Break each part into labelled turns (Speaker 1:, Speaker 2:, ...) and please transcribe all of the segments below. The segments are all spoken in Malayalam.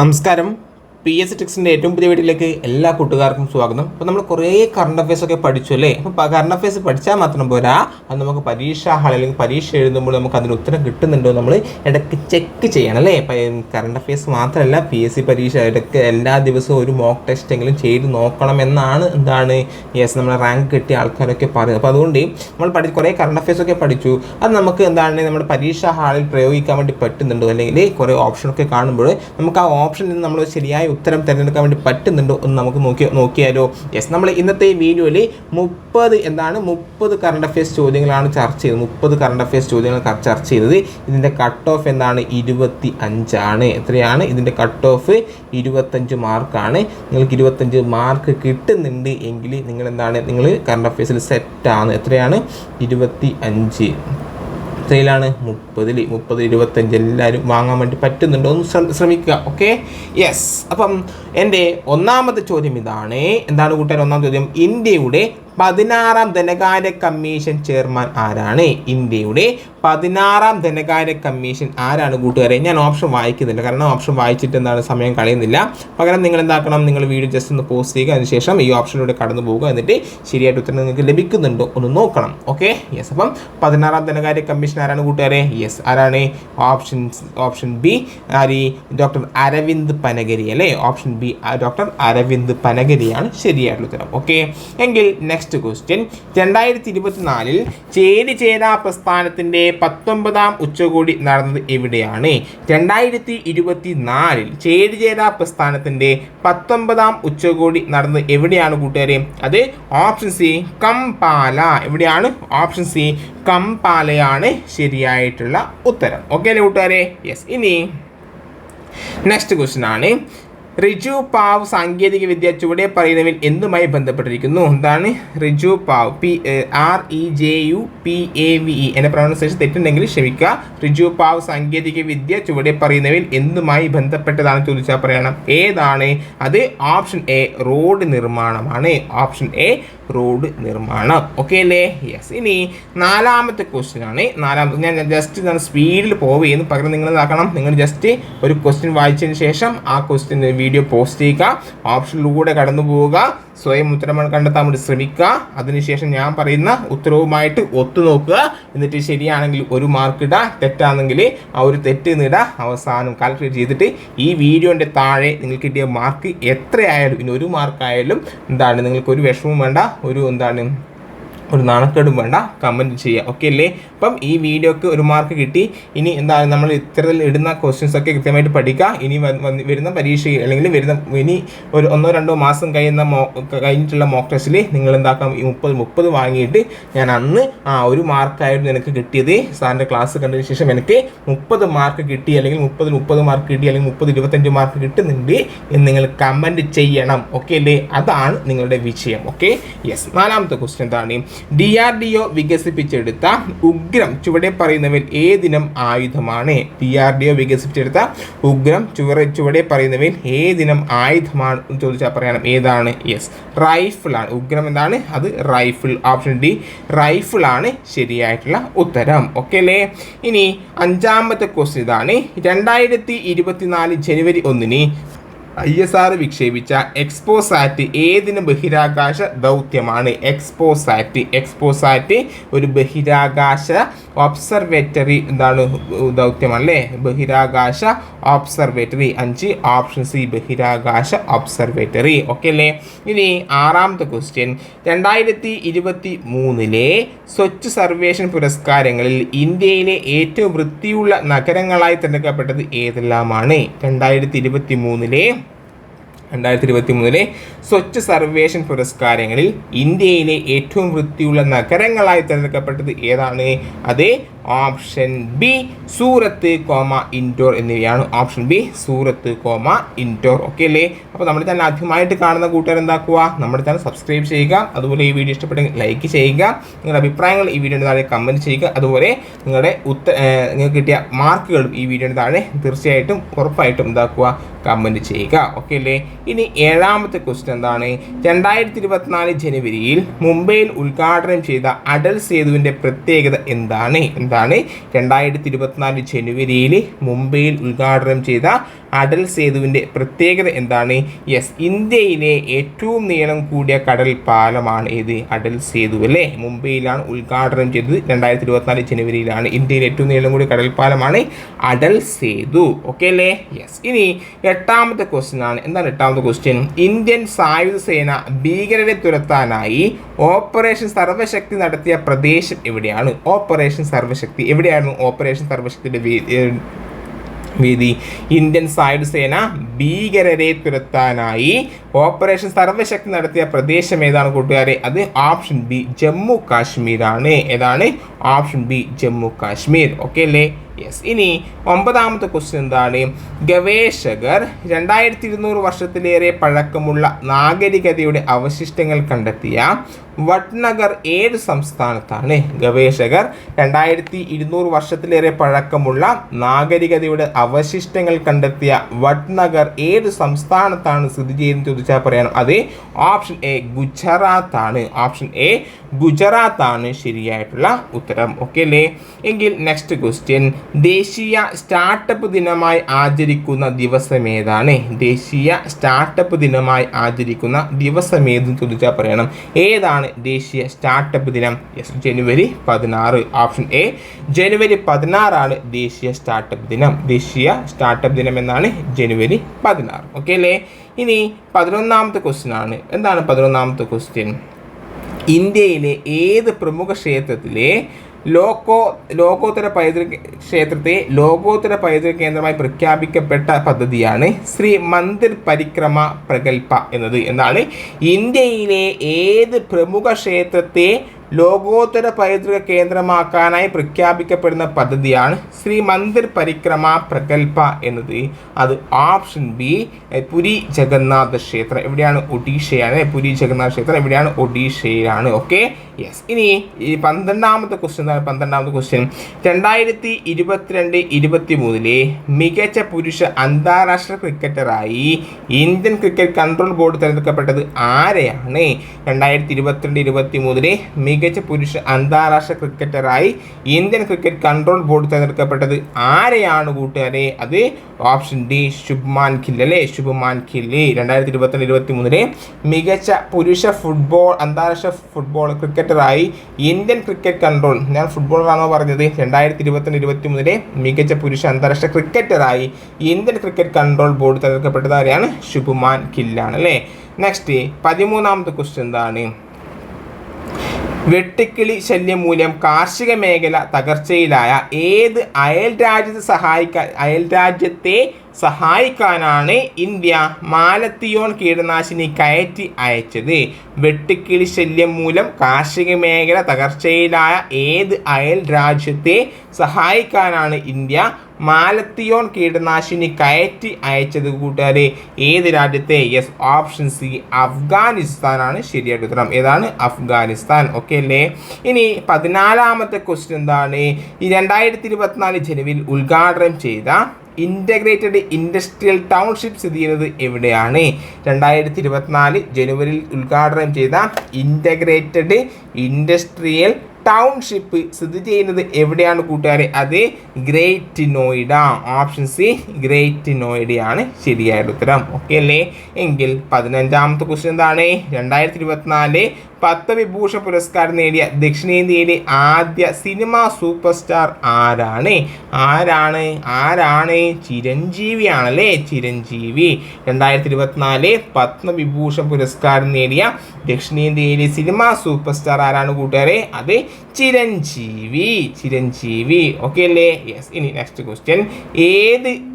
Speaker 1: നമസ്കാരം. പി എസ് ടെക്സിന്റെ ഏറ്റവും പുതിയ വീട്ടിലേക്ക് എല്ലാ കൂട്ടുകാർക്കും സ്വാഗതം. അപ്പോൾ നമ്മൾ കുറേ കറണ്ട് അഫയേഴ്സ് ഒക്കെ പഠിച്ചു അല്ലേ? അപ്പോൾ കറണ്ട് അഫയേഴ്സ് പഠിച്ചാൽ മാത്രം പോരാ. അത് നമുക്ക് പരീക്ഷ ഹാളിൽ അല്ലെങ്കിൽ പരീക്ഷ എഴുതുമ്പോൾ നമുക്ക് അതിന് ഉത്തരം കിട്ടുന്നുണ്ടോ നമ്മൾ ഇടയ്ക്ക് ചെക്ക് ചെയ്യണം അല്ലേ? കറണ്ട് അഫയേഴ്സ് മാത്രമല്ല പി എസ് സി പരീക്ഷ ഇടയ്ക്ക് എല്ലാ ദിവസവും ഒരു മോക്ക് ടെസ്റ്റ് എങ്കിലും ചെയ്ത് നോക്കണം എന്നാണ് എന്താണ് യെസ് നമ്മളെ റാങ്ക് കിട്ടിയ ആൾക്കാരൊക്കെ പറയുന്നത്. അപ്പോൾ അതുകൊണ്ട് നമ്മൾ പഠി കുറേ കറണ്ട് അഫയേഴ്സ് ഒക്കെ പഠിച്ചു. അത് നമുക്ക് എന്താണ് നമ്മുടെ പരീക്ഷ ഹാളിൽ പ്രയോഗിക്കാൻ വേണ്ടി പറ്റുന്നുണ്ടോ? അല്ലെങ്കിൽ കുറേ ഓപ്ഷനൊക്കെ കാണുമ്പോൾ നമുക്ക് ആ നിന്ന് നമ്മൾ ശരിയായ ഉത്തരം തിരഞ്ഞെടുക്കാൻ വേണ്ടി പറ്റുന്നുണ്ടോ എന്ന് നമുക്ക് നോക്കി നോക്കിയാലോ. യെസ് നമ്മൾ ഇന്നത്തെ വീഡിയോയിൽ മുപ്പത് എന്താണ് മുപ്പത് കറണ്ട് അഫയേഴ്സ് ചോദ്യങ്ങളാണ് ചർച്ച ചെയ്തത്. മുപ്പത് കറണ്ട് അഫയേഴ്സ് ചോദ്യങ്ങൾ ചർച്ച ചെയ്തത്. ഇതിന്റെ കട്ട് ഓഫ് എന്താണ്? ഇരുപത്തി അഞ്ചാണ് എത്രയാണ്? ഇതിന്റെ കട്ട് ഓഫ് ഇരുപത്തഞ്ച് മാർക്കാണ്. നിങ്ങൾക്ക് ഇരുപത്തഞ്ച് മാർക്ക് കിട്ടുന്നുണ്ട് എങ്കിൽ നിങ്ങൾ എന്താണ്? നിങ്ങൾ കറണ്ട് അഫയേഴ്സിൽ സെറ്റാണ് എത്രയാണ്? ഇരുപത്തി അഞ്ച് എത്രയിലാണ് മുപ്പതിൽ മുപ്പത് ഇരുപത്തഞ്ച് എല്ലാവരും വാങ്ങാൻ വേണ്ടി പറ്റുന്നുണ്ടോ. ഒന്ന് ശ്രമ- ശ്രമിക്കുക ഓക്കെ യെസ് അപ്പം എന്റെ ഒന്നാമത്തെ ചോദ്യം ഇതാണ്. എന്താണ് കൂട്ടുകാർ ഒന്നാം ചോദ്യം ഇന്ത്യയുടെ പതിനാറാം ധനകാര്യ കമ്മീഷൻ ചെയർമാൻ ആരാണ്? ഇന്ത്യയുടെ പതിനാറാം ധനകാര്യ കമ്മീഷൻ ആരാണ് കൂട്ടുകാരെ? ഞാൻ ഓപ്ഷൻ വായിക്കുന്നില്ല. കാരണം ഓപ്ഷൻ വായിച്ചിട്ട് എന്താണ് സമയം കളയുന്നില്ല. പകരം നിങ്ങൾ എന്താക്കണം? നിങ്ങൾ വീഡിയോ ജസ്റ്റ് ഒന്ന് പോസ്റ്റ് ചെയ്യുക. അതിനുശേഷം ഈ ഓപ്ഷനിലൂടെ കടന്നു പോകുക എന്നിട്ട് ശരിയായിട്ട് ഉത്തരം നിങ്ങൾക്ക് ലഭിക്കുന്നുണ്ടോ ഒന്ന് നോക്കണം. ഓക്കെ യെസ് അപ്പം പതിനാറാം ധനകാര്യ കമ്മീഷൻ ആരാണ് കൂട്ടുകാരെ? യെസ് ആരാണ്? ഓപ്ഷൻ ഓപ്ഷൻ ബി ആര്? ഡോക്ടർ അരവിന്ദ് പനഗരി അല്ലേ? ഓപ്ഷൻ ബി ഡോക്ടർ അരവിന്ദ് പനഗരിയാണ് ശരിയായിട്ടുള്ള ഉത്തരം. ഓക്കെ എങ്കിൽ നെക്സ്റ്റ് ക്വസ്റ്റ്യൻ രണ്ടായിരത്തി ഇരുപത്തിനാലിൽ ചേരി ചേരാ പ്രസ്ഥാനത്തിന്റെ പത്തൊമ്പതാം ഉച്ചകോടി നടന്നത് എവിടെയാണ്? രണ്ടായിരത്തി ഇരുപത്തി നാലിൽ ചേരി ചേരാ പ്രസ്ഥാനത്തിന്റെ പത്തൊമ്പതാം ഉച്ചകോടി നടന്നത് എവിടെയാണ് കൂട്ടുകാരെ? അത് ഓപ്ഷൻ സി കംപാല. എവിടെയാണ്? ഓപ്ഷൻ സി കംപാലയാണ് ശരിയായിട്ടുള്ള ഉത്തരം. ഓക്കെ അല്ലേ കൂട്ടുകാരെ? യെസ് ഇനി നെക്സ്റ്റ് ക്വസ്റ്റ്യൻ ആണ്. റിജു പാവ് സാങ്കേതിക വിദ്യ ചുവടെ പറയുന്നവൻ എന്തുമായി ബന്ധപ്പെട്ടിരിക്കുന്നു? എന്താണ്? റിജു pav P R E J U P A V E എന്ന പ്രൊണൗൺസിയേഷൻ തെറ്റുണ്ടെങ്കിൽ ക്ഷമിക്കുക. റിജു പാവ് സാങ്കേതിക വിദ്യ ചുവടെ പറയുന്നവൻ എന്തുമായി ബന്ധപ്പെട്ടതാണ് ചോദിച്ചാൽ പറയണം. ഏതാണ്? അത് ഓപ്ഷൻ എ റോഡ് നിർമ്മാണമാണ്. ഓപ്ഷൻ എ റോഡ് നിർമ്മാണം. ഓക്കെ അല്ലേ? യെസ് ഇനി നാലാമത്തെ ക്വസ്റ്റ്യൻ ആണ്. നാലാമത്തെ ഞാൻ ജസ്റ്റ് ഞാൻ സ്പീഡിൽ പോവുകയെന്ന് പകരം നിങ്ങൾ ഇതാക്കണം നിങ്ങൾ ജസ്റ്റ് ഒരു ക്വസ്റ്റ്യൻ വായിച്ചതിന് ശേഷം ആ ക്വസ്റ്റ്യൻ വീഡിയോ പോസ്റ്റ് ചെയ്യുക. ഓപ്ഷനിലൂടെ കടന്നു പോവുക സ്വയം ഉത്തരം കണ്ടെത്താൻ വേണ്ടി ശ്രമിക്കുക. അതിനുശേഷം ഞാൻ പറയുന്ന ഉത്തരവുമായിട്ട് ഒത്തുനോക്കുക. എന്നിട്ട് ശരിയാണെങ്കിൽ ഒരു മാർക്ക് ഇടുക തെറ്റാണെങ്കിൽ ആ ഒരു തെറ്റ് നിട അവസാനം കാൽക്കുലേറ്റ് ചെയ്തിട്ട് ഈ വീഡിയോന്റെ താഴെ നിങ്ങൾക്ക് കിട്ടിയ മാർക്ക് എത്രയായാലും ഇനി ഒരു മാർക്കായാലും എന്താണ് നിങ്ങൾക്ക് ഒരു വിഷമവും വേണ്ട. ഒരു എന്താണ് ഒരു നാണക്കേടും വേണ്ട. കമന്റ് ചെയ്യുക ഓക്കെ അല്ലേ? അപ്പം ഈ വീഡിയോക്ക് ഒരു മാർക്ക് കിട്ടി. ഇനി എന്താ നമ്മൾ ഇത്തരത്തിൽ ഇടുന്ന ക്വസ്റ്റ്യൻസ് ഒക്കെ കൃത്യമായിട്ട് പഠിക്കുക. ഇനി വരുന്ന പരീക്ഷ അല്ലെങ്കിൽ വരുന്ന ഇനി ഒരു ഒന്നോ രണ്ടോ മാസം കഴിയുന്ന മോ കഴിഞ്ഞിട്ടുള്ള മോക്ക് ടെസ്റ്റിൽ നിങ്ങൾ എന്താക്കാം? ഈ മുപ്പത് മുപ്പത് വാങ്ങിയിട്ട് ഞാൻ അന്ന് ആ ഒരു മാർക്കായിരുന്നു എനിക്ക് കിട്ടിയത്. സാറിന്റെ ക്ലാസ് കണ്ടതിന് ശേഷം എനിക്ക് മുപ്പത് മാർക്ക് കിട്ടി അല്ലെങ്കിൽ മുപ്പത് മുപ്പത് മാർക്ക് കിട്ടി അല്ലെങ്കിൽ മുപ്പത് ഇരുപത്തഞ്ച് മാർക്ക് കിട്ടുന്നുണ്ട് എന്ന് നിങ്ങൾ കമന്റ് ചെയ്യണം. ഓക്കെ അല്ലേ? അതാണ് നിങ്ങളുടെ വിജയം. ഓക്കെ യെസ് നാലാമത്തെ ക്വസ്റ്റ്യൻ എന്താണ്? ഡി ആർ ഡി ഒ വികസിപ്പിച്ചെടുത്ത ഉഗ്രം ചുവടെ പറയുന്നവൻ ഏതിനം ആയുധമാണ്? ഡി ആർ ഡി ഒ വികസിപ്പിച്ചെടുത്ത ഉഗ്രം ചുവടെ ചുവടെ പറയുന്നവൻ ഏതിനം ആയുധമാണ് ചോദിച്ചാൽ പറയണം. ഏതാണ്? യെസ് റൈഫിളാണ് ഉഗ്രം എന്താണ്? അത് റൈഫിൾ ഓപ്ഷൻ ഡി റൈഫിളാണ് ശരിയായിട്ടുള്ള ഉത്തരം. ഓക്കെ അല്ലേ? ഇനി അഞ്ചാമത്തെ ക്വസ്റ്റ്യൻ ഇതാണ്. രണ്ടായിരത്തി ഇരുപത്തിനാല് ജനുവരി ഒന്നിന് ഐ എസ് ആർ വിക്ഷേപിച്ച എക്സ്പോസാറ്റ് ഏതിന് ബഹിരാകാശ ദൗത്യമാണ്? എക്സ്പോസാറ്റ് എക്സ്പോസാറ്റ് ഒരു ബഹിരാകാശ ഒബ്സർവേറ്ററി എന്താണ്? ദൗത്യമാണല്ലേ? ബഹിരാകാശ ഒബ്സർവേറ്ററി അഞ്ച് ഓപ്ഷൻ സി ബഹിരാകാശ ഒബ്സർവേറ്ററി ഓക്കെ അല്ലേ? ഇനി ആറാമത്തെ ക്വസ്റ്റ്യൻ രണ്ടായിരത്തി ഇരുപത്തി മൂന്നിലെ സ്വച്ഛ് സർവേഷൻ പുരസ്കാരങ്ങളിൽ ഇന്ത്യയിലെ ഏറ്റവും വൃത്തിയുള്ള നഗരങ്ങളായി തിരഞ്ഞെടുക്കപ്പെട്ടത് ഏതെല്ലാമാണ്? രണ്ടായിരത്തി ഇരുപത്തി മൂന്നിലെ രണ്ടായിരത്തി ഇരുപത്തി മൂന്നിലെ സ്വച്ഛ് സർവേഷൻ പുരസ്കാരങ്ങളിൽ ഇന്ത്യയിലെ ഏറ്റവും വൃത്തിയുള്ള നഗരങ്ങളായി തിരഞ്ഞെടുക്കപ്പെട്ടത് ഏതാണ്? അത് option B Surat comma Indore എന്നിവയാണ് option B Surat comma Indore okay അല്ലേ? അപ്പോൾ നമ്മുടെ ചാനൽ ആദ്യമായിട്ട് കാണുന്ന കൂട്ടുകാർ എന്താക്കുക? നമ്മുടെ ചാനൽ സബ്സ്ക്രൈബ് ചെയ്യുക. അതുപോലെ ഈ വീഡിയോ ഇഷ്ടപ്പെട്ടെങ്കിൽ ലൈക്ക് ചെയ്യുക. നിങ്ങളുടെ അഭിപ്രായങ്ങൾ ഈ വീഡിയോയുടെ താഴെ കമന്റ് ചെയ്യുക. അതുപോലെ നിങ്ങളുടെ ഉത്ത നിങ്ങൾക്ക് കിട്ടിയ മാർക്കുകളും ഈ വീഡിയോയുടെ താഴെ തീർച്ചയായിട്ടും ഉറപ്പായിട്ടും എന്താക്കുക? കമന്റ് ചെയ്യുക. ഓക്കെ അല്ലേ? ഇനി ഏഴാമത്തെ ക്വസ്റ്റ്യൻ എന്താണ്? രണ്ടായിരത്തി ഇരുപത്തിനാല് ജനുവരിയിൽ മുംബൈയിൽ ഉദ്ഘാടനം ചെയ്ത അടൽ സേതുവിന്റെ പ്രത്യേകത എന്താണ്? എന്താണ് എന്താണ് രണ്ടായിരത്തി ഇരുപത്തിനാല് ജനുവരിയിൽ മുംബൈയിൽ ഉദ്ഘാടനം ചെയ്ത അടൽ സേതുവിന്റെ പ്രത്യേകത എന്താണ്? യെസ് ഇന്ത്യയിലെ ഏറ്റവും നീളം കൂടിയ കടൽ പാലമാണ് ഇത് അടൽ സേതു അല്ലേ? മുംബൈയിലാണ് ഉദ്ഘാടനം ചെയ്തത് രണ്ടായിരത്തി ഇരുപത്തിനാല് ജനുവരിയിലാണ് ഇന്ത്യയിലെ ഏറ്റവും നീളം കൂടിയ കടൽ പാലമാണ് അടൽ സേതു. ഓക്കെ അല്ലേ? യെസ് ഇനി എട്ടാമത്തെ ക്വസ്റ്റ്യൻ ആണ്. എന്താണ് എട്ടാമത്തെ ക്വസ്റ്റ്യൻ ഇന്ത്യൻ സായുധ സേന ഭീകരരെ തുരത്താനായി ഓപ്പറേഷൻ സർവശക്തി നടത്തിയ പ്രദേശം എവിടെയാണ്? ഓപ്പറേഷൻ സർവശക്തി എവിടെയായിരുന്നു? ഓപ്പറേഷൻ സർവശക്തിയുടെ വേ- ഏഹ് വീതി ഇന്ത്യൻ സായുധ സേന ഭീകരരെ തുരത്താനായി ഓപ്പറേഷൻ സർവശക്തി നടത്തിയ പ്രദേശം ഏതാണ് കൂട്ടുകാരെ? അത് ഓപ്ഷൻ ബി ജമ്മു കാശ്മീരാണ്. ഏതാണ്? Option B Jammu Kashmir. Okay അല്ലേ? യെസ് ഇനി ഒമ്പതാമത്തെ ക്വസ്റ്റ്യൻ എന്താണ്? ഗവേഷകർ രണ്ടായിരത്തി ഇരുന്നൂറ് വർഷത്തിലേറെ പഴക്കമുള്ള നാഗരികതയുടെ അവശിഷ്ടങ്ങൾ കണ്ടെത്തിയ വട്നഗർ ഏത് സംസ്ഥാനത്താണ്? ഗവേഷകർ രണ്ടായിരത്തി ഇരുന്നൂറ് വർഷത്തിലേറെ പഴക്കമുള്ള നാഗരികതയുടെ അവശിഷ്ടങ്ങൾ കണ്ടെത്തിയ വട്നഗർ ഏത് സംസ്ഥാനത്താണ് സ്ഥിതി ചെയ്യുന്നത് ചോദിച്ചാൽ പറയാനും അത് ഓപ്ഷൻ എ ഗുജറാത്ത് ആണ്. ഓപ്ഷൻ എ ഗുജറാത്ത് ആണ് ശരിയായിട്ടുള്ള ഉത്തരം. ഓക്കെ അല്ലേ? എങ്കിൽ നെക്സ്റ്റ് ക്വസ്റ്റ്യൻ ദേശീയ സ്റ്റാർട്ടപ്പ് ദിനമായി ആചരിക്കുന്ന ദിവസം ഏതാണ് ദേശീയ സ്റ്റാർട്ടപ്പ് ദിനമായി ആചരിക്കുന്ന ദിവസം ഏതെന്ന് ചോദിച്ചാൽ പറയണം. ഏതാണ് ദേശീയ സ്റ്റാർട്ടപ്പ് ദിനം? യെസ് ജനുവരി പതിനാറ്. ഓപ്ഷൻ എ ജനുവരി പതിനാറാണ് ദേശീയ സ്റ്റാർട്ടപ്പ് ദിനം. ദേശീയ സ്റ്റാർട്ടപ്പ് ദിനം എന്നാണ് ജനുവരി പതിനാറ്. ഓക്കെ അല്ലേ? ഇനി പതിനൊന്നാമത്തെ ക്വസ്റ്റ്യൻ ആണ്. എന്താണ് പതിനൊന്നാമത്തെ ക്വസ്റ്റ്യൻ ഇന്ത്യയിലെ ഏത് പ്രമുഖ ക്ഷേത്രത്തിലെ ലോകോ ലോകോത്തര പൈതൃക ക്ഷേത്രത്തെ ലോകോത്തര പൈതൃക കേന്ദ്രമായി പ്രഖ്യാപിക്കപ്പെട്ട പദ്ധതിയാണ് ശ്രീ മന്ദിർ പരിക്രമ പ്രഗൽഭ എന്നത്. എന്നാണ് ഇന്ത്യയിലെ ഏത് പ്രമുഖ ക്ഷേത്രത്തെ ലോകോത്തര പൈതൃക കേന്ദ്രമാക്കാനായി പ്രഖ്യാപിക്കപ്പെടുന്ന പദ്ധതിയാണ് ശ്രീ മന്ദിർ പരിക്രമ പ്രഗൽഭ എന്നത്. അത് ഓപ്ഷൻ ബി പുരി ജഗന്നാഥ ക്ഷേത്രം. എവിടെയാണ് ഒഡീഷയാണ്? പുരി ജഗന്നാഥ ക്ഷേത്രം. എവിടെയാണ്? ഒഡീഷയിലാണ്. ഓക്കെ? യെസ് ഇനി ഈ പന്ത്രണ്ടാമത്തെ ക്വസ്റ്റ്യൻ എന്താണ്? പന്ത്രണ്ടാമത്തെ ക്വസ്റ്റ്യൻ രണ്ടായിരത്തി ഇരുപത്തിരണ്ട് ഇരുപത്തി മൂന്നിലെ മികച്ച പുരുഷ അന്താരാഷ്ട്ര ക്രിക്കറ്ററായി ഇന്ത്യൻ ക്രിക്കറ്റ് കൺട്രോൾ ബോർഡ് തിരഞ്ഞെടുക്കപ്പെട്ടത് ആരെയാണ്? രണ്ടായിരത്തി ഇരുപത്തിരണ്ട് ഇരുപത്തി മൂന്നിലെ മികച്ച പുരുഷ അന്താരാഷ്ട്ര ക്രിക്കറ്ററായി ഇന്ത്യൻ ക്രിക്കറ്റ് കൺട്രോൾ ബോർഡ് തിരഞ്ഞെടുക്കപ്പെട്ടത് ആരെയാണ് കൂട്ടുകാരെ? അത് ഓപ്ഷൻ ഡി ശുഭ്മാൻ ഖിൽ അല്ലേ? ശുഭ്മാൻ ഖില്ലി രണ്ടായിരത്തി ഇരുപത്തിരണ്ട് ഇരുപത്തി മൂന്നിലെ മികച്ച പുരുഷ ഫുട്ബോൾ അന്താരാഷ്ട്ര ഫുട്ബോൾ ക്രിക്കറ്ററായി ഇന്ത്യൻ ക്രിക്കറ്റ് കൺട്രോൾ. ഞാൻ ഫുട്ബോളറാണോ പറഞ്ഞത്? രണ്ടായിരത്തി ഇരുപത്തിരണ്ട് ഇരുപത്തി മൂന്നിലെ മികച്ച പുരുഷ അന്താരാഷ്ട്ര ക്രിക്കറ്ററായി ഇന്ത്യൻ ക്രിക്കറ്റ് കൺട്രോൾ ബോർഡ് തിരഞ്ഞെടുക്കപ്പെട്ടത് ആരെയാണ്? ശുഭ്മാൻ ഖില്ലാണ് അല്ലേ? നെക്സ്റ്റ് പതിമൂന്നാമത്തെ ക്വസ്റ്റ്യൻ എന്താണ്? വെട്ടുക്കിളി ശല്യം മൂലം കാർഷിക മേഖല തകർച്ചയിലായ ഏത് അയൽ രാജ്യത്തെ സഹായിക്കാൻ അയൽ രാജ്യത്തെ സഹായിക്കാനാണ് ഇന്ത്യ മാലത്തിയോൺ കീടനാശിനി കയറ്റി അയച്ചത്. വെട്ടുക്കിളി ശല്യം മൂലം കാർഷിക മേഖല തകർച്ചയിലായ ഏത് അയൽ രാജ്യത്തെ സഹായിക്കാനാണ് ഇന്ത്യ മാലത്തിയോൺ കീടനാശിനി കയറ്റി അയച്ചത് കൂട്ടുകാരെ? ഏത് രാജ്യത്തെ? യെസ് ഓപ്ഷൻ സി അഫ്ഗാനിസ്ഥാനാണ്. ശരിയായിട്ട് ഉത്തരം. ഏതാണ്? അഫ്ഗാനിസ്ഥാൻ. ഓക്കെ അല്ലേ? ഇനി പതിനാലാമത്തെ ക്വസ്റ്റ്യൻ എന്താണ്? ഈ രണ്ടായിരത്തി ഇരുപത്തിനാല് ജനുവരിയിൽ ഉദ്ഘാടനം ചെയ്ത ഇന്റഗ്രേറ്റഡ് ഇൻഡസ്ട്രിയൽ ടൗൺഷിപ്പ് സ്ഥിതി ചെയ്യുന്നത് എവിടെയാണ്? രണ്ടായിരത്തി ഇരുപത്തിനാല് ജനുവരിയിൽ ഉദ്ഘാടനം ചെയ്ത ഇന്റഗ്രേറ്റഡ് ഇൻഡസ്ട്രിയൽ ടൗൺഷിപ്പ് സ്ഥിതി ചെയ്യുന്നത് എവിടെയാണ് കൂട്ടുകാരെ? അത് great Noida option C great നോയിഡയാണ് ശരിയായ ഉത്തരം. ഓക്കെ അല്ലേ? എങ്കിൽ പതിനഞ്ചാമത്തെ ക്വസ്റ്റ്യൻ എന്താണ്? രണ്ടായിരത്തി ഇരുപത്തിനാല് പത്മവിഭൂഷൺ പുരസ്കാരം നേടിയ ദക്ഷിണേന്ത്യയിലെ ആദ്യ സിനിമാ സൂപ്പർ സ്റ്റാർ ആരാണ്? ആരാണ്? ആരാണ്? ചിരഞ്ജീവിയാണല്ലേ? ചിരഞ്ജീവി. രണ്ടായിരത്തി ഇരുപത്തിനാല് പത്മവിഭൂഷൺ പുരസ്കാരം നേടിയ ദക്ഷിണേന്ത്യയിലെ സിനിമാ സൂപ്പർ സ്റ്റാർ ആരാണ് കൂട്ടുകാരെ? അത് ചിരഞ്ജീവി. ചിരഞ്ജീവി. ഓക്കെ അല്ലേ? യെസ് ഇനി നെക്സ്റ്റ് ക്വസ്റ്റ്യൻ ഏത്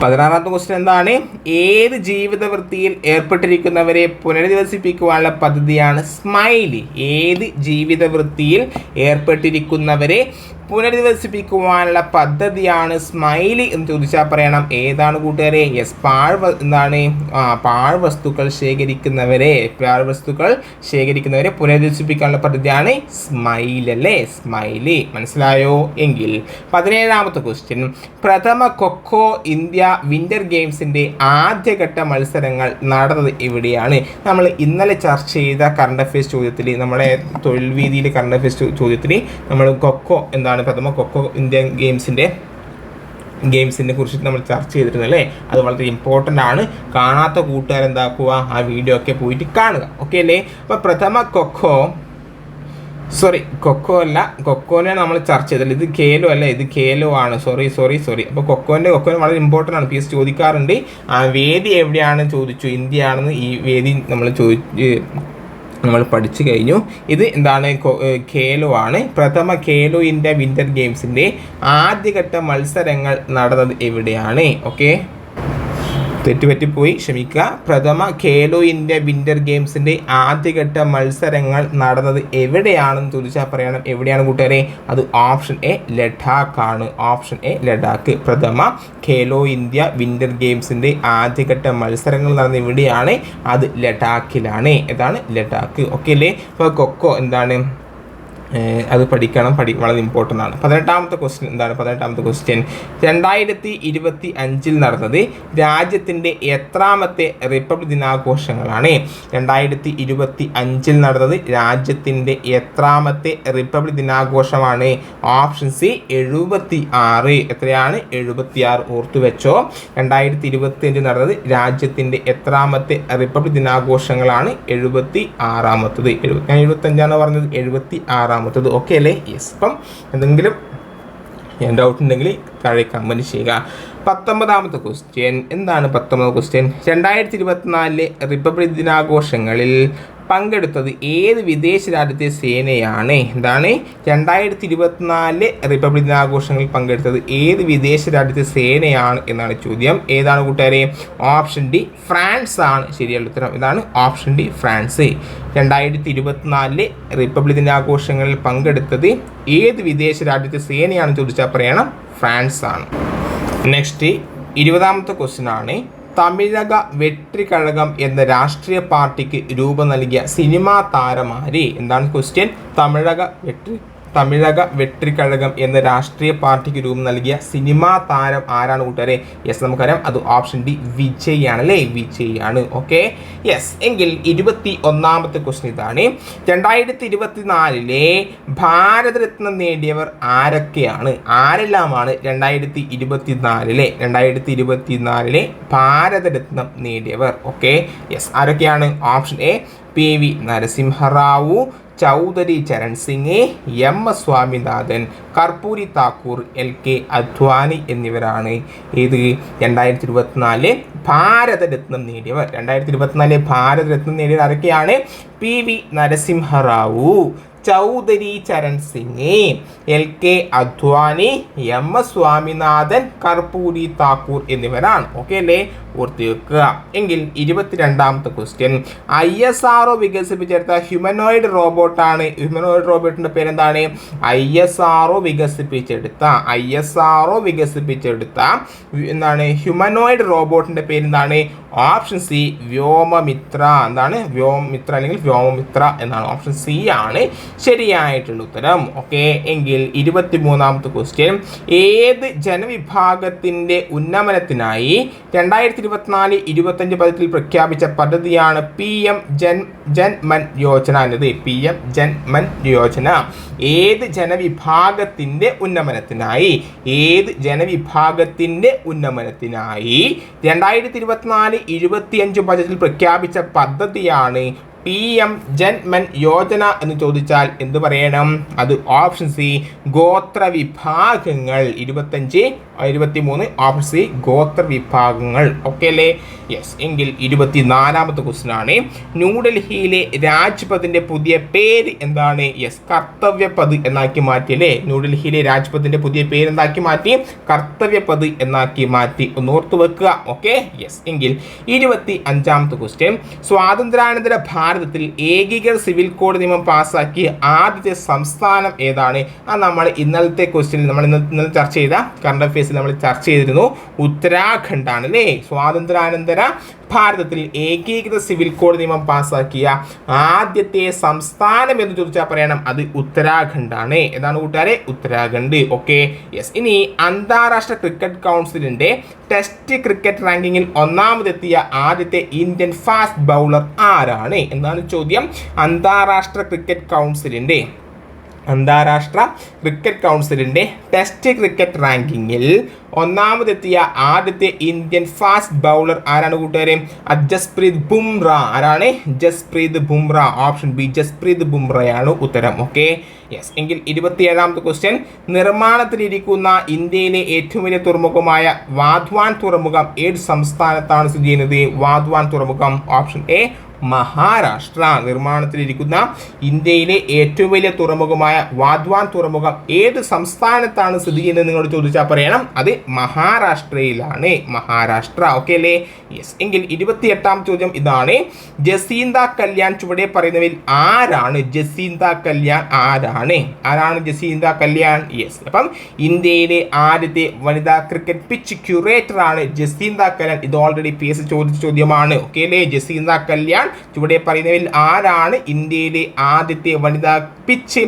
Speaker 1: പതിനാറാമത്തെ ക്വസ്റ്റ്യൻ എന്താണ്? ഏത് ജീവിത വൃത്തിയിൽ ഏർപ്പെട്ടിരിക്കുന്നവരെ പുനരധിവസിപ്പിക്കുവാനുള്ള പദ്ധതിയാണ് സ്മൈലി. ഏത് ജീവിത വൃത്തിയിൽ ഏർപ്പെട്ടിരിക്കുന്നവരെ പുനരധിവസിപ്പിക്കുവാനുള്ള പദ്ധതിയാണ് സ്മൈലി എന്ന് ചോദിച്ചാൽ പറയണം. ഏതാണ് കൂട്ടുകാരെ? യെസ് പാഴ് എന്താണ്? പാഴ് വസ്തുക്കൾ ശേഖരിക്കുന്നവരെ. പാഴ് വസ്തുക്കൾ ശേഖരിക്കുന്നവരെ പുനരധിവസിപ്പിക്കാനുള്ള പദ്ധതിയാണ് സ്മൈൽ അല്ലേ? സ്മൈലി. മനസ്സിലായോ? എങ്കിൽ പതിനേഴാമത്തെ ക്വസ്റ്റ്യൻ പ്രഥമ കൊക്കോ ഇന്ത്യ വിന്റർ ഗെയിംസിന്റെ ആദ്യഘട്ട മത്സരങ്ങൾ നടന്നത് എവിടെയാണ്? നമ്മൾ ഇന്നലെ ചർച്ച ചെയ്ത കറണ്ട് അഫയേഴ്സ് ചോദ്യത്തിൽ നമ്മുടെ തൊഴിൽ വീതിയിൽ കറണ്ട് അഫയേഴ്സ് ചോദ്യത്തിൽ നമ്മൾ കൊക്കോ എന്താണ് പ്രഥമ കൊക്കോ ഇന്ത്യൻ ഗെയിംസിന്റെ ഗെയിംസിനെ കുറിച്ച് നമ്മൾ ചർച്ച ചെയ്തിരുന്നു അല്ലേ? അത് വളരെ ഇമ്പോർട്ടന്റ് ആണ്. കാണാത്ത കൂട്ടുകാരെന്താക്കുക ആ വീഡിയോ ഒക്കെ പോയിട്ട് കാണുക. ഓക്കെ അല്ലേ? അപ്പോൾ പ്രഥമ കൊക്കോ സോറി കൊക്കോ അല്ല കൊക്കോനെ നമ്മൾ ചർച്ച ചെയ്തല്ലോ ഇത് കേലോ അല്ല? ഇത് കേലോ ആണ്. സോറി സോറി സോറി അപ്പോൾ കൊക്കോന്റെ കൊക്കോന് വളരെ ഇമ്പോർട്ടന്റ് ആണ്. പി എസ് ചോദിക്കാറുണ്ട്. ആ വേദി എവിടെയാണ് ചോദിച്ചു. ഇന്ത്യയാണെന്ന് ഈ വേദി നമ്മൾ ചോദിച്ച് നമ്മൾ പഠിച്ചു കഴിഞ്ഞു. ഇത് എന്താണ്? കേലോ ആണ്. പ്രഥമ ഖേലോ ഇന്ത്യ വിന്റർ ഗെയിംസിന്റെ ആദ്യഘട്ട മത്സരങ്ങൾ നടന്നത് എവിടെയാണ്? ഓക്കെ തെറ്റുപറ്റിപ്പോയി. ക്ഷമിക്കുക. പ്രഥമ ഖേലോ ഇന്ത്യ വിന്റർ ഗെയിംസിന്റെ ആദ്യഘട്ട മത്സരങ്ങൾ നടന്നത് എവിടെയാണെന്ന് ചോദിച്ചാൽ പറയണം. എവിടെയാണ് കൂട്ടുകാരെ? അത് ഓപ്ഷൻ എ ലഡാക്ക് ആണ് ഓപ്ഷൻ എ ലഡാക്ക്. പ്രഥമ ഖേലോ ഇന്ത്യ വിന്റർ ഗെയിംസിന്റെ ആദ്യഘട്ട മത്സരങ്ങൾ നടന്നത് എവിടെയാണ്? അത് ലഡാക്കിലാണ്. ഏതാണ്? ലഡാക്ക്. ഓക്കെ അല്ലേ? അപ്പോൾ കൊക്കോ എന്താണ്? അത് പഠിക്കണം പഠി വളരെ ഇമ്പോർട്ടന്റ് ആണ്. പതിനെട്ടാമത്തെ ക്വസ്റ്റ്യൻ എന്താണ്? പതിനെട്ടാമത്തെ ക്വസ്റ്റ്യൻ രണ്ടായിരത്തി ഇരുപത്തി അഞ്ചിൽ നടന്നത് രാജ്യത്തിന്റെ എത്രാമത്തെ റിപ്പബ്ലിക് ദിനാഘോഷങ്ങളാണ്. രണ്ടായിരത്തി ഇരുപത്തി അഞ്ചിൽ നടന്നത് രാജ്യത്തിന്റെ എത്രാമത്തെ റിപ്പബ്ലിക് ദിനാഘോഷമാണ്. ഓപ്ഷൻ സി എഴുപത്തി ആറ് എത്രയാണ്? എഴുപത്തി ആറ് ഓർത്തു വെച്ചോ. രണ്ടായിരത്തി ഇരുപത്തി അഞ്ചിൽ നടന്നത് രാജ്യത്തിന്റെ എത്രാമത്തെ റിപ്പബ്ലിക് ദിനാഘോഷങ്ങളാണ് എഴുപത്തി ആറാമത്തത് എഴുപത്തി ഞാൻ എഴുപത്തി അഞ്ചാണ് പറഞ്ഞത്. എഴുപത്തി ആറാമത്തത് ഓക്കെ അല്ലേ? യെസ് അപ്പം എന്തെങ്കിലും ഡൗട്ട് ഉണ്ടെങ്കിൽ താഴെ കമന്റ് ചെയ്യുക. പത്തൊമ്പതാമത്തെ ക്വസ്റ്റ്യൻ എന്താണ് പത്തൊമ്പത് ക്വസ്റ്റ്യൻ രണ്ടായിരത്തി ഇരുപത്തിനാലിലെ റിപ്പബ്ലിക് ദിനാഘോഷങ്ങളിൽ പങ്കെടുത്തത് ഏത് വിദേശ രാജ്യത്തെ സേനയാണ്? എന്താണ്? രണ്ടായിരത്തി ഇരുപത്തിനാലിലെ റിപ്പബ്ലിക് ദിനാഘോഷങ്ങളിൽ പങ്കെടുത്തത് ഏത് വിദേശ രാജ്യത്തെ സേനയാണ് എന്നാണ് ചോദ്യം. ഏതാണ് കൂട്ടുകാരെ? ഓപ്ഷൻ ഡി ഫ്രാൻസ് ആണ്. ശരിയുള്ള ഉത്തരം. ഇതാണ് ഓപ്ഷൻ ഡി ഫ്രാൻസ്. രണ്ടായിരത്തി ഇരുപത്തിനാലിലെ റിപ്പബ്ലിക് ദിനാഘോഷങ്ങളിൽ പങ്കെടുത്തത് ഏത് വിദേശ രാജ്യത്തെ സേനയാണ് ചോദിച്ചാൽ പറയണം ഫ്രാൻസ് ആണ് നെക്സ്റ്റ് ഇരുപതാമത്തെ ക്വസ്റ്റ്യൻ ആണ്. തമിഴക വെട്രിക്കഴകം എന്ന രാഷ്ട്രീയ പാർട്ടിക്ക് രൂപം നൽകിയ സിനിമാ താരമാരെ? എന്താണ് ക്വസ്റ്റ്യൻ തമിഴക വെട്രി തമിഴക വെട്രിക്കഴകം എന്ന രാഷ്ട്രീയ പാർട്ടിക്ക് രൂപം നൽകിയ സിനിമാ താരം ആരാണ് കൂട്ടുകാരെ? യെസ് നമുക്കറിയാം. അത് ഓപ്ഷൻ ഡി വിജയ് ആണ് അല്ലേ? വിജയ് ആണ് ഓക്കെ യെസ് എങ്കിൽ ഇരുപത്തി ഒന്നാമത്തെ ക്വസ്റ്റ്യൻ ഇതാണ്. രണ്ടായിരത്തി ഇരുപത്തിനാലിലെ ഭാരതരത്നം നേടിയവർ ആരൊക്കെയാണ്? ആരെല്ലാമാണ് രണ്ടായിരത്തി ഇരുപത്തിനാലിലെ രണ്ടായിരത്തി ഇരുപത്തിനാലിലെ ഭാരതരത്നം നേടിയവർ? ഓക്കെ യെസ് ആരൊക്കെയാണ്? Option A P V Narasimha Rao Chaudhary Charan Singh M S Swaminathan Karpoori Thakur L K Advani എന്നിവരാണ്. ഇത് രണ്ടായിരത്തി ഇരുപത്തിനാല് ഭാരതരത്നം നേടിയവർ. രണ്ടായിരത്തി ഇരുപത്തിനാല് ഭാരതരത്നം നേടിയവർ ആരൊക്കെയാണ്? P V Narasimha Rao Chaudhary Charan Singh L K Advani M S Swaminathan Karpoori Thakur എന്നിവരാണ്. ഓക്കെ അല്ലേ? ഓർത്ത് വെക്കുക എങ്കിൽ ഇരുപത്തിരണ്ടാമത്തെ question I S R O വികസിപ്പിച്ചെടുത്ത ഹ്യൂമനോയിഡ് റോബോട്ടാണ് ഹ്യൂമനോയിഡ് റോബോട്ടിന്റെ പേരെന്താണ്? ഐ എസ് ആർ ഒ വികസിപ്പിച്ചെടുത്ത. ഐ എസ് ആർ ഒ വികസിപ്പിച്ചെടുത്ത എന്താണ്? ഹ്യൂമനോയിഡ് റോബോട്ടിന്റെ പേരെന്താണ്? Option C Vyommitra. എന്താണ്? വ്യോമമിത്ര അല്ലെങ്കിൽ വ്യോമമിത്ര എന്നാണ് ഓപ്ഷൻ സി ആണ്. ശരിയായിട്ടുള്ള ഉത്തരം. ഓക്കെ എങ്കിൽ ഇരുപത്തി മൂന്നാമത്തെ ക്വസ്റ്റ്യൻ ഏത് ജനവിഭാഗത്തിന്റെ ഉന്നമനത്തിനായി രണ്ടായിരത്തി ഇരുപത്തിനാല് ഇരുപത്തഞ്ച് പതിറ്റിൽ പ്രഖ്യാപിച്ച പദ്ധതിയാണ് പി എം ജൻ ജൻ മൻ യോജന എന്നത്. പി എം ജൻ മൻ യോജന. ഏത് ജനവിഭാഗത്തിന്റെ ഉന്നമനത്തിനായി? ഏത് ജനവിഭാഗത്തിന്റെ ഉന്നമനത്തിനായി? രണ്ടായിരത്തി ഇരുപത്തിനാല് ഇരുപത്തിയഞ്ച് ബജറ്റിൽ പ്രഖ്യാപിച്ച പദ്ധതിയാണ് പി എം ജൻ മൻ യോജന എന്ന് ചോദിച്ചാൽ എന്ത് പറയണം? അത് ഓപ്ഷൻ സി ഗോത്ര വിഭാഗങ്ങൾ. ഇരുപത്തഞ്ച് ഇരുപത്തി മൂന്ന് ഓപ്ഷൻ സി ഗോത്ര വിഭാഗങ്ങൾ. ഓക്കെ അല്ലേ? യെസ് എങ്കിൽ ഇരുപത്തിനാലാമത്തെ ക്വസ്റ്റ്യൻ ആണ്. ന്യൂഡൽഹിയിലെ രാജ്പഥിന്റെ പുതിയ പേര് എന്താണ്? യെസ് കർത്തവ്യപദ് എന്നാക്കി മാറ്റി അല്ലേ? ന്യൂഡൽഹിയിലെ രാജ്പഥിന്റെ പുതിയ പേര് എന്താക്കി മാറ്റി? കർത്തവ്യപദ് എന്നാക്കി മാറ്റി. ഒന്ന് ഓർത്ത് വെക്കുക. ഓക്കെ യെസ് എങ്കിൽ ഇരുപത്തി അഞ്ചാമത്തെ ക്വസ്റ്റ്യൻ സ്വാതന്ത്ര്യാനന്തര ഭാരതത്തിൽ ഏകീകൃത സിവിൽ കോഡ് നിയമം പാസ്സാക്കിയ ആദ്യത്തെ സംസ്ഥാനം ഏതാണ്? അത് നമ്മൾ ഇന്നലത്തെ ക്വസ്റ്റ്യനിൽ നമ്മൾ ഇന്ന് ഇന്നലെ ചർച്ച ചെയ്ത കറണ്ട് അഫയേഴ്സിൽ നമ്മൾ ചർച്ച ചെയ്തിരുന്നു. ഉത്തരാഖണ്ഡ് ആണ് അല്ലേ? സ്വാതന്ത്ര്യാനന്തര ഭാരതത്തിൽ ഏകീകൃത സിവിൽ കോഡ് നിയമം പാസ്സാക്കിയ ആദ്യത്തെ സംസ്ഥാനം എന്ന് ചോദിച്ചാൽ പറയണം. അത് ഉത്തരാഖണ്ഡ് ആണ് ഏതാണ് കൂട്ടുകാരെ? ഉത്തരാഖണ്ഡ്. ഓക്കെ യെസ് ഇനി അന്താരാഷ്ട്ര ക്രിക്കറ്റ് കൗൺസിലിന്റെ ടെസ്റ്റ് ക്രിക്കറ്റ് റാങ്കിങ്ങിൽ ഒന്നാമതെത്തിയ ആദ്യത്തെ ഇന്ത്യൻ ഫാസ്റ്റ് ബൗളർ ആരാണ്? എന്നാണ് ചോദ്യം. അന്താരാഷ്ട്ര ക്രിക്കറ്റ് കൗൺസിലിന്റെ അന്താരാഷ്ട്ര ക്രിക്കറ്റ് കൗൺസിലിന്റെ ടെസ്റ്റ് ക്രിക്കറ്റ് റാങ്കിങ്ങിൽ ഒന്നാമതെത്തിയ ആദ്യത്തെ ഇന്ത്യൻ ഫാസ്റ്റ് ബൗളർ ആരാണ് കൂട്ടുകാരെ? ജസ്പ്രീത് ബുംറ. ആരാണ്? ജസ്പ്രീത് ബുംറ. ഓപ്ഷൻ ബി ജസ്പ്രീത് ബുംറയാണ് ഉത്തരം. ഓക്കെ യെസ് എങ്കിൽ ഇരുപത്തിയേഴാമത്തെ ക്വസ്റ്റ്യൻ നിർമ്മാണത്തിലിരിക്കുന്ന ഇന്ത്യയിലെ ഏറ്റവും വലിയ തുറമുഖമായ വാധ്വാൻ തുറമുഖം ഏത് സംസ്ഥാനത്താണ് സ്ഥിതി ചെയ്യുന്നത്? വാധ്വാൻ തുറമുഖം. ഓപ്ഷൻ എ മഹാരാഷ്ട്ര നിർമ്മാണത്തിലിരിക്കുന്ന ഇന്ത്യയിലെ ഏറ്റവും വലിയ തുറമുഖമായ വാദ്വാൻ തുറമുഖം ഏത് സംസ്ഥാനത്താണ് സ്ഥിതി ചെയ്യുന്നത് നിങ്ങൾ ചോദിച്ചാൽ പറയണം. അത് മഹാരാഷ്ട്രയിലാണ്. മഹാരാഷ്ട്ര ഓക്കെ അല്ലേ? യെസ് എങ്കിൽ ഇരുപത്തിയെട്ടാം ചോദ്യം ഇതാണ്. ജസീന്ത കല്യാൺ ചുവടെ പറയുന്നവരിൽ ആരാണ് ജസീന്ത കല്യാൺ? ആരാണ്? ആരാണ് ജസീന്ത കല്യാൺ? യെസ് അപ്പം ഇന്ത്യയിലെ ആദ്യത്തെ വനിതാ ക്രിക്കറ്റ് പിച്ച് ക്യൂറേറ്റർ ആണ് ജസീന്ത കല്യാൺ. ഇത് ഓൾറെഡി പി എസ് ചോദിച്ച ചോദ്യമാണ്. ഓക്കെ അല്ലേ? ജസീന്ത കല്യാൺ ചുവടെ പറയുന്നവരിൽ ആരാണ് ഇന്ത്യയിലെ ആദ്യത്തെ വനിതാ പിച്ച്?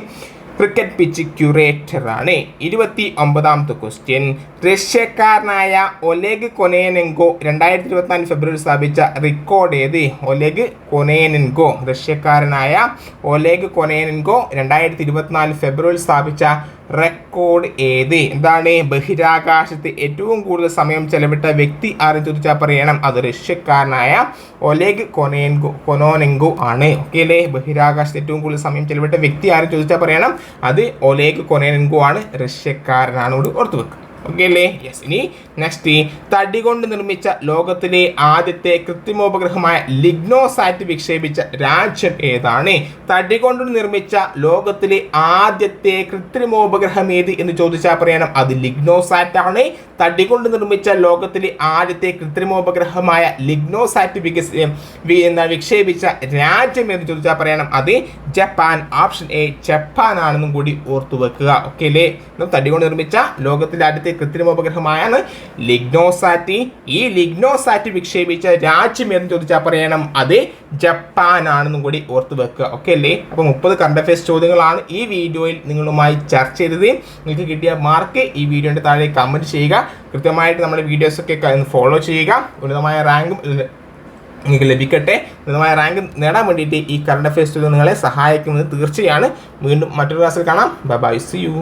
Speaker 1: Cricket pitch ക്യൂറേറ്ററാണ്. ഇരുപത്തി ഒമ്പതാമത്തെ ക്വസ്റ്റ്യൻ റഷ്യക്കാരനായ ഒലേഗ് കൊനേനെങ്കോ രണ്ടായിരത്തി ഇരുപത്തിനാല് ഫെബ്രുവരി സ്ഥാപിച്ച റെക്കോർഡ് ഏത്? ഒലേഗ് കൊനേനെൻകോ. റഷ്യക്കാരനായ ഒലേഗ് കൊനേനെൻകോ രണ്ടായിരത്തി ഇരുപത്തിനാല് ഫെബ്രുവരി സ്ഥാപിച്ച റെക്കോർഡ് ഏത്? എന്താണ് ബഹിരാകാശത്ത് ഏറ്റവും കൂടുതൽ സമയം ചെലവിട്ട വ്യക്തി ആരും ചോദിച്ചാൽ പറയണം. അത് റഷ്യക്കാരനായ ഒലേഗ് കൊനേൻകോ കൊനോനെങ്കോ ആണ്. ഓക്കെ അല്ലേ? ബഹിരാകാശത്ത് ഏറ്റവും കൂടുതൽ സമയം ചെലവിട്ട വ്യക്തി ആരും ചോദിച്ചാൽ പറയണം. അത് ഒലേക്ക് കൊനേനെങ്കോ ആണ് റഷ്യക്കാരനാണ് ഓർത്തു വെക്കുക ഓക്കെ അല്ലേ യെസ് ഇനി നെക്സ്റ്റ് തടി കൊണ്ട് നിർമ്മിച്ച ലോകത്തിലെ ആദ്യത്തെ കൃത്രിമോപഗ്രഹമായ ലിഗ്നോസാറ്റ് വിക്ഷേപിച്ച രാജ്യം ഏതാണ്? തടി കൊണ്ട് നിർമ്മിച്ച ലോകത്തിലെ ആദ്യത്തെ കൃത്രിമോപഗ്രഹം ഏത് എന്ന് ചോദിച്ചാൽ പറയണം. അത് ലിഗ്നോസാറ്റ് ആണ്. തടി കൊണ്ട് നിർമ്മിച്ച ലോകത്തിലെ ആദ്യത്തെ കൃത്രിമോപഗ്രഹമായ ലിഗ്നോസാറ്റ് വികസ വിക്ഷേപിച്ച രാജ്യം എന്ന് ചോദിച്ചാൽ പറയണം. അത് ജപ്പാൻ. ഓപ്ഷൻ എ ജപ്പാൻ ആണെന്നും കൂടി ഓർത്തു വെക്കുക. ഓക്കെ അല്ലേ തടി കൊണ്ട് നിർമ്മിച്ച ലോകത്തിലെ ആദ്യത്തെ കൃത്രിമോപഗ്രഹമായാണ് ലിഗ്നോസാറ്റ്. ഈ ലിഗ്നോസാറ്റി വിക്ഷേപിച്ച രാജ്യം എന്ന് ചോദിച്ചാൽ പറയണം. അത് ജപ്പാൻ ആണെന്നും കൂടി ഓർത്ത് വെക്കുക. ഓക്കെ അല്ലേ? അപ്പോൾ മുപ്പത് കറണ്ട് അഫയേഴ്സ് ചോദ്യങ്ങളാണ് ഈ വീഡിയോയിൽ നിങ്ങളുമായി ചർച്ച ചെയ്തത്. നിങ്ങൾക്ക് കിട്ടിയ മാർക്ക് ഈ വീഡിയോന്റെ താഴെ കമന്റ് ചെയ്യുക. കൃത്യമായിട്ട് നമ്മുടെ വീഡിയോസ് വീഡിയോസൊക്കെ ഫോളോ ചെയ്യുക. ഉന്നതമായ റാങ്കും നിങ്ങൾക്ക് ലഭിക്കട്ടെ. ഉന്നതമായ റാങ്ക് നേടാൻ വേണ്ടിയിട്ട് ഈ കറണ്ട് അഫയേഴ്സ് നിങ്ങളെ സഹായിക്കുന്നത് തീർച്ചയാണ്. വീണ്ടും മറ്റൊരു ക്ലാസ്സിൽ കാണാം. Bye bye C U